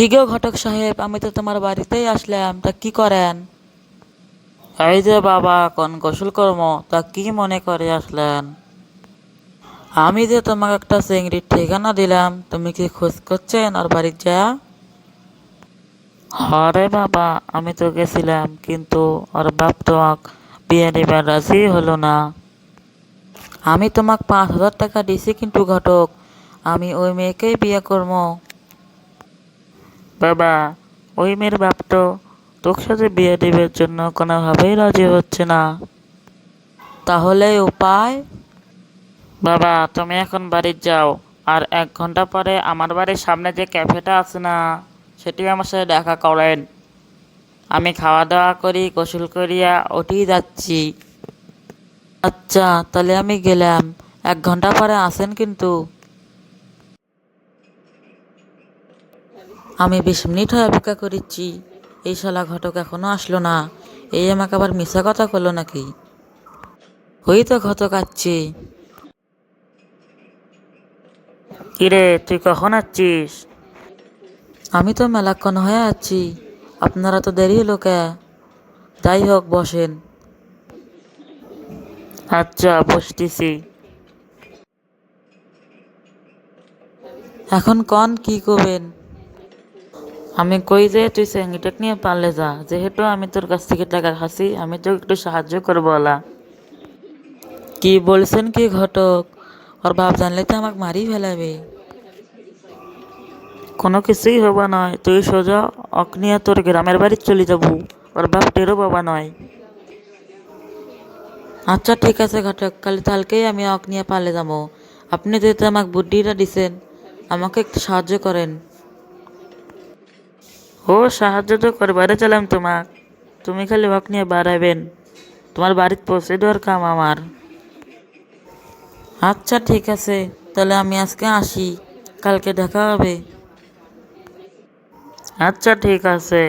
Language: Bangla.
কি গো ঘটক সাহেব, আমি তো তোমার বাড়িতেই আসলাম, তা কি করেন? এই যে বাবা, কোন গোসল কর্ম তা কি মনে করে আসলেন? আমি যে তোমাকে একটা চিংড়ির ঠিকানা দিলাম, তুমি কি খোঁজ করছেন আর বাড়ির যা? হরে বাবা, আমি তো গেছিলাম, কিন্তু ওর বাপ তো আক বিয়ে দিবার রাজি হলো না। আমি তোমাকে পাঁচ হাজার টাকা দিছি কিন্তু ঘটক, আমি ওই মেয়েকেই বিয়ে করব। বাবা, ওই মেয়ের বাপ তো তোর সাথে বিয়ে দেবার জন্য কোনোভাবেই রাজি হচ্ছে না। তাহলে উপায়? বাবা, তুমি এখন বাড়ি যাও, আর এক ঘণ্টা পরে আমার বাড়ির সামনে যে ক্যাফেটা আছে না সেটি আমার সাথে দেখা করেন। আমি খাওয়া দাওয়া করি, গোসল করিয়া ওঠেই যাচ্ছি। আচ্ছা তাহলে আমি গেলাম। এক ঘণ্টা পরে আসেন কিন্তু। আমি বিশ মিনিট হয়ে অপেক্ষা করেছি এই শালা ঘটক এখনও আসলো না। এই আমাকে আবার মিশা কথা করল নাকি? ওই তো ঘটক আসছে। কিরে তুই কখন আসছিস? আমি তো মেলাক্ষণ হয়ে আছি। আপনারা তো দেরি হলো কে? যাই হোক বসেন। আচ্ছা বসতেছি। এখন কন কি করবেন? আমি কই যে তুই স্যাঙ্গিটাক নিয়ে পারলে যা, যেহেতু আমি তোর কাছ থেকে টাকা খাসি আমি তোকে একটু সাহায্য করব ওলা কি বলছেন কি ঘটক? ওর বাপ জানলে তো আমাকে মারি ফেলাবে। কোনো কিছুই হবা নয় তুই সোজা অকনিয়া তোর গ্রামের বাড়ি চলে যাব ওর বাপ টেরো বাবা নয় আচ্ছা ঠিক আছে ঘটক, কাল কালকেই আমি অকনিয়া পালে যাব। আপনি যেহেতু আমাকে বুদ্ধিটা দিছেন, আমাকে একটু সাহায্য করেন ও, সাহায্য তো করবারে চালাম তোমাক। তুমি খালি ওয়াক নিয়ে বাড়াবেন তোমার বাড়িতে পৌঁছে দেওয়ার কাম আমার। আচ্ছা ঠিক আছে, তাহলে আমি আজকে আসি। কালকে দেখা হবে। আচ্ছা ঠিক আছে।